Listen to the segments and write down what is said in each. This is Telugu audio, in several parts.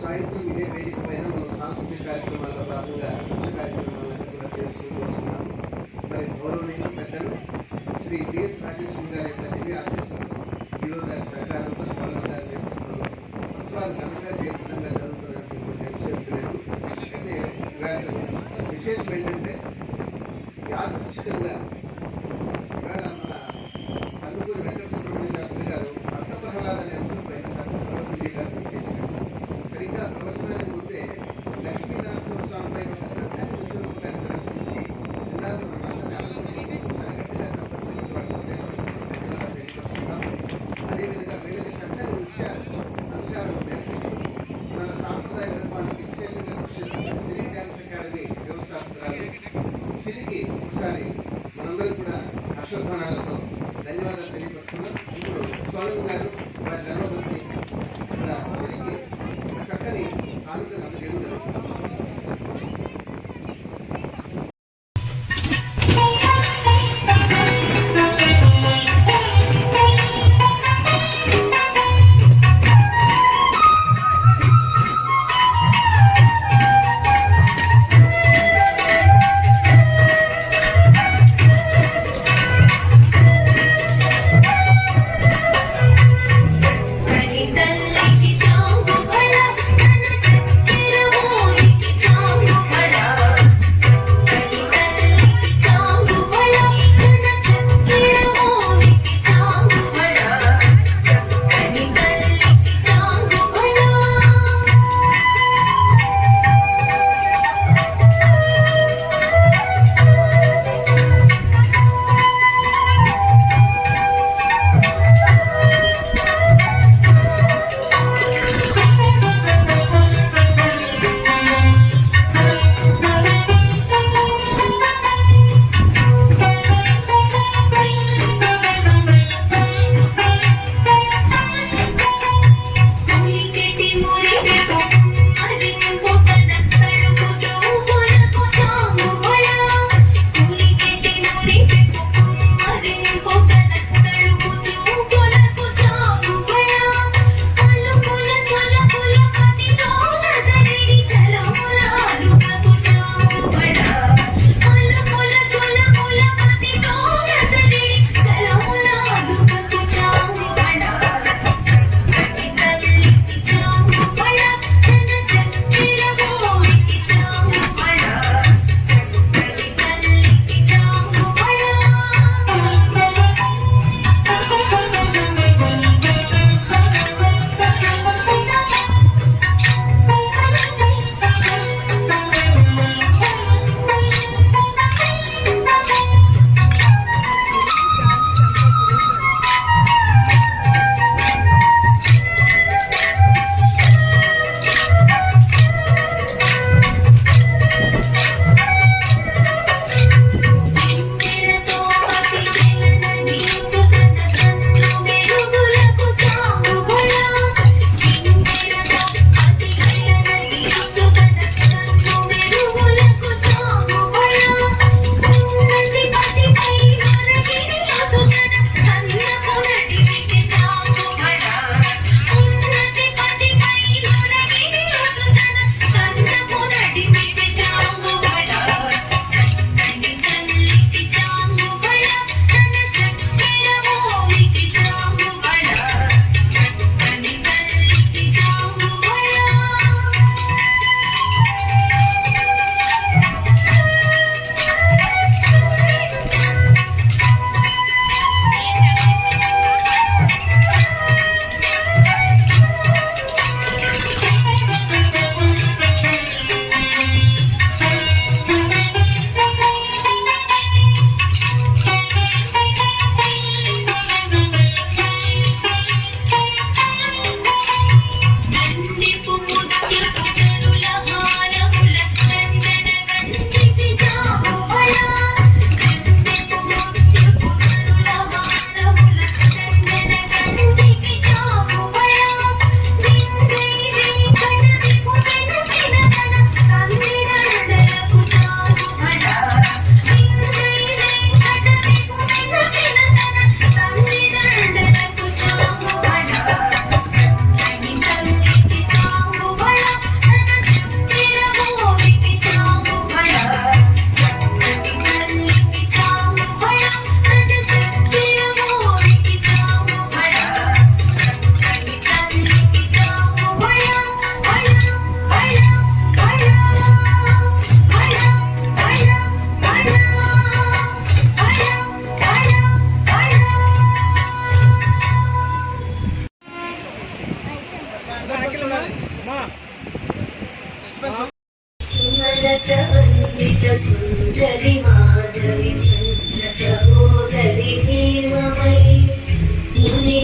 సాహిత్యం ఇదే వేదిక పైన మనం సాంస్కృతిక కార్యక్రమాల్లో భాగంగా కృషి కార్యక్రమాలన్నీ కూడా చేస్తూ వస్తున్నాం మరి గౌరవనీయులు పెద్దలు శ్రీ బిఎస్ రాజేశ్వరి గారి యొక్క దివ్య ఆశీస్సులతో ఈరోజు గారి సహకారంతో చోళ గారి నేతృత్వంలో ఉత్సవాలు ఘనంగా జయప్రదంగా జరుగుతున్నట్టు మీకు తెలిసి అయితే విశేషం ఏంటంటే యాదృచ్ఛికంగా సిరికి ఒకసారి మనందరం కూడా హర్షధ్వానాలతో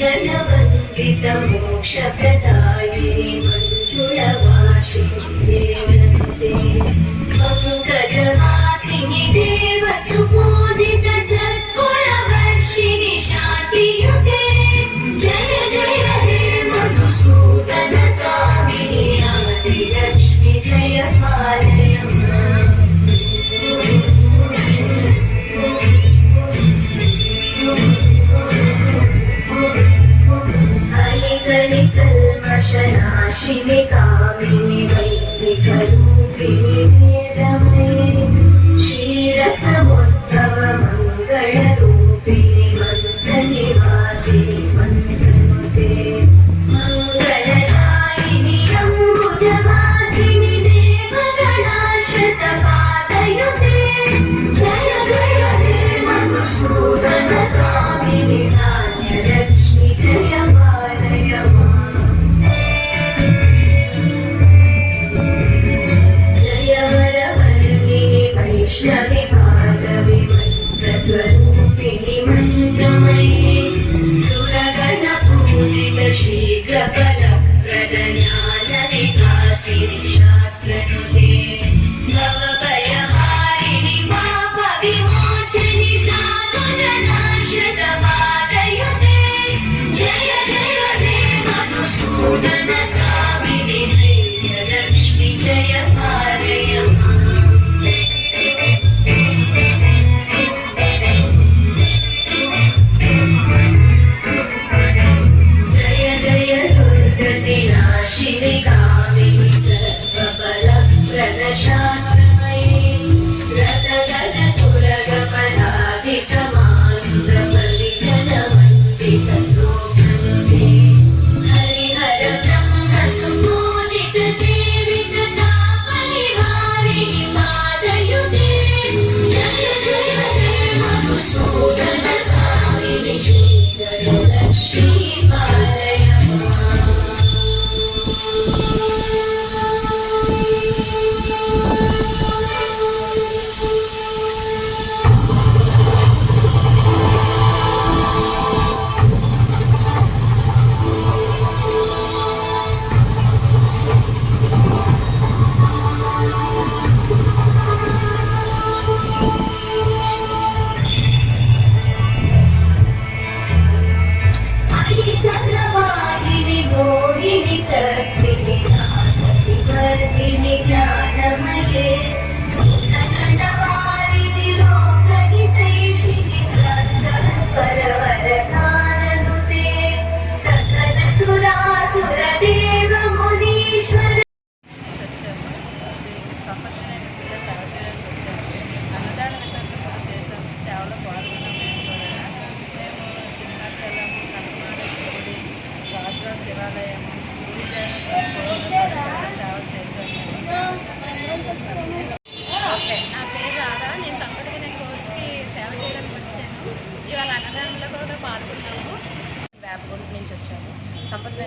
गणवन्दित मोक्षप्रदायिनि मञ्जुलवासिनि शिवे कामिनी वैदिकरूपिणी see the shots.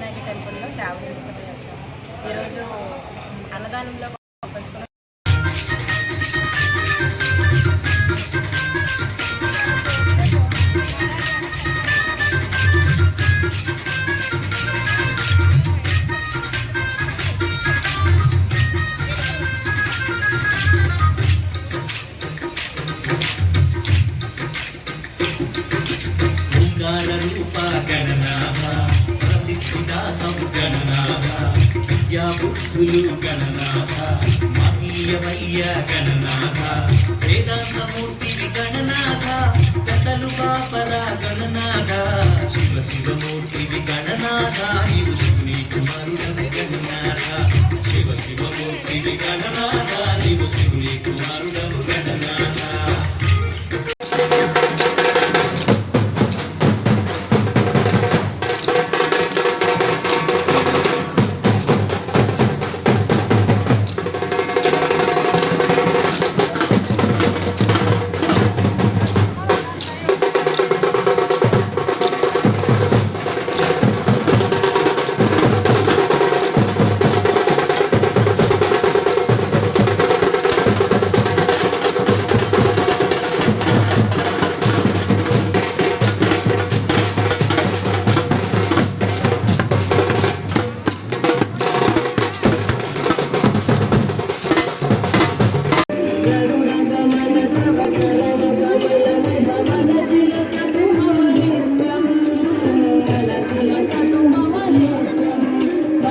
వినాయక టెంపుల్లో సేవ చేసుకుని వచ్చాం. ఈరోజు అన్నదానంలో రూపా గణనామా సుధాతము గణనాథ విద్యాబుద్ధులు గణనాథ మహీయమయ్య గణనాథ వేదాంతమూర్తివి గణనాథ పెద్దలు పాపర గణనాథ శివ శివమూర్తివి గణనాథ నీవు శివుని కుమారుడవి గణనాథ శివ శివమూర్తివి గణనాథ నీవు శివుని కుమారుడవు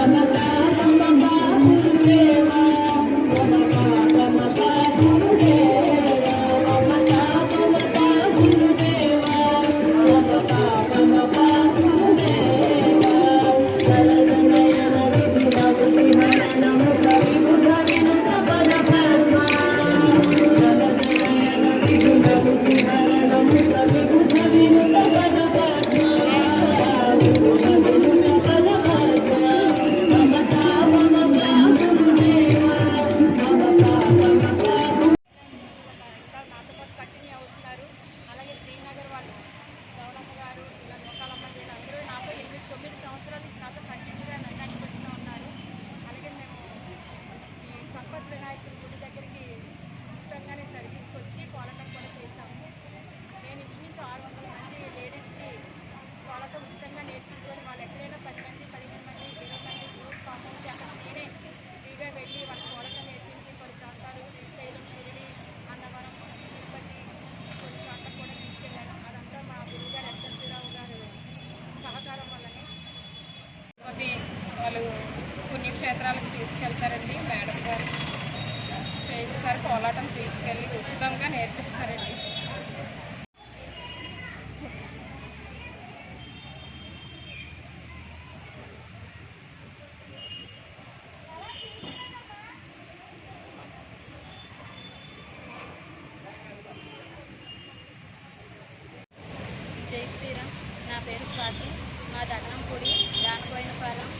また。కోలాటం తీసుకెళ్ళి ఉచితంగా నేర్పిస్తారండి జై శ్రీరామ్ నా పేరు స్వాతి మా దగనంపూడి దానిపోయినపాలెం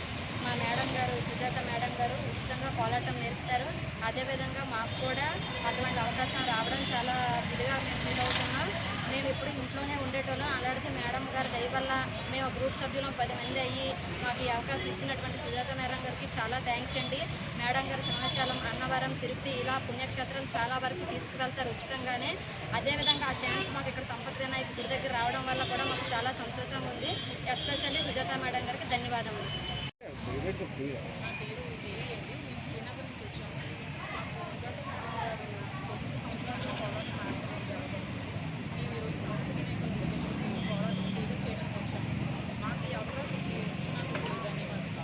మా మేడం గారు సుజాత మేడం గారు ఉచితంగా కోలాటం నేర్పుతారు అదేవిధంగా మాకు కూడా అటువంటి అవకాశం రావడం చాలా ఇదిగా మేము ఫీల్ అవుతున్నాం. మేము ఇప్పుడు ఇంట్లోనే ఉండేటోళ్ళం. అలాంటిది మేడం గారి దయ వల్ల మేము గ్రూప్ సభ్యులం పది మంది అయ్యి మాకు ఈ అవకాశం ఇచ్చినటువంటి సుజాత మేడం గారికి చాలా థ్యాంక్స్ అండి. మేడం గారు సింహాచలం అన్నవరం తిరుపతి ఇలా పుణ్యక్షేత్రం చాలా వరకు తీసుకువెళ్తారు ఉచితంగానే. అదేవిధంగా ఆ ఛాన్స్ మాకు ఇక్కడ సంపత్ వినాయక గుడి దగ్గర రావడం వల్ల కూడా మాకు చాలా సంతోషంగా ఉంది. ఎస్పెషల్లీ సుజాత మేడం గారికి ధన్యవాదములు నా పేరు జేవి అండి మేము శ్రీనగర్ నుంచి వచ్చాము మాకు సుజాత మేడం గారు తొమ్మిది సంవత్సరాలుగా కోలాటం ఆడుతున్నారు మేము ఈరోజు సంస్కృతి వినాయకుల కోలాటం డీలు చేయడానికి వచ్చాము మాకు ఈ అవకాశం ఇచ్చినందుకు ధన్యవాదాలు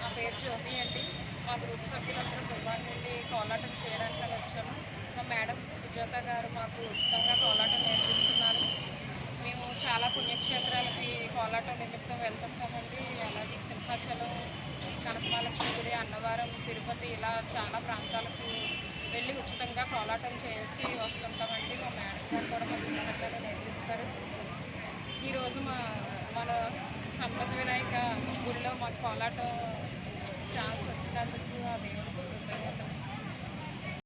నా పేరు జ్యోతి అండి మా గ్రూప్ సభ్యులందరూ గురువాడ నుండి కోలాటం చేయడానికి అని వచ్చాము మా మేడం సుజాత గారు మాకు ఉచితంగా కోలాటం నేర్పిస్తున్నారు మేము చాలా పుణ్యక్షేత్రాలకి కోలాటం నిమిత్తం వెళ్తుంటామండి. అలాగే సింహాచలం కనకమహాలక్ష్మి గుడి అన్నవరం తిరుపతి ఇలా చాలా ప్రాంతాలకు వెళ్ళి ఉచితంగా కోలాటం చేసి వస్తుంటామండి. మా మేడం గారు కూడా మా ఉచితంగానే నేర్పిస్తారు. ఈరోజు మా మన సంపద వినాయక గుడిలో మాకు కోలాటం ఛాన్స్ వచ్చినందుకు ఆ దేవుడికి ఉంటారు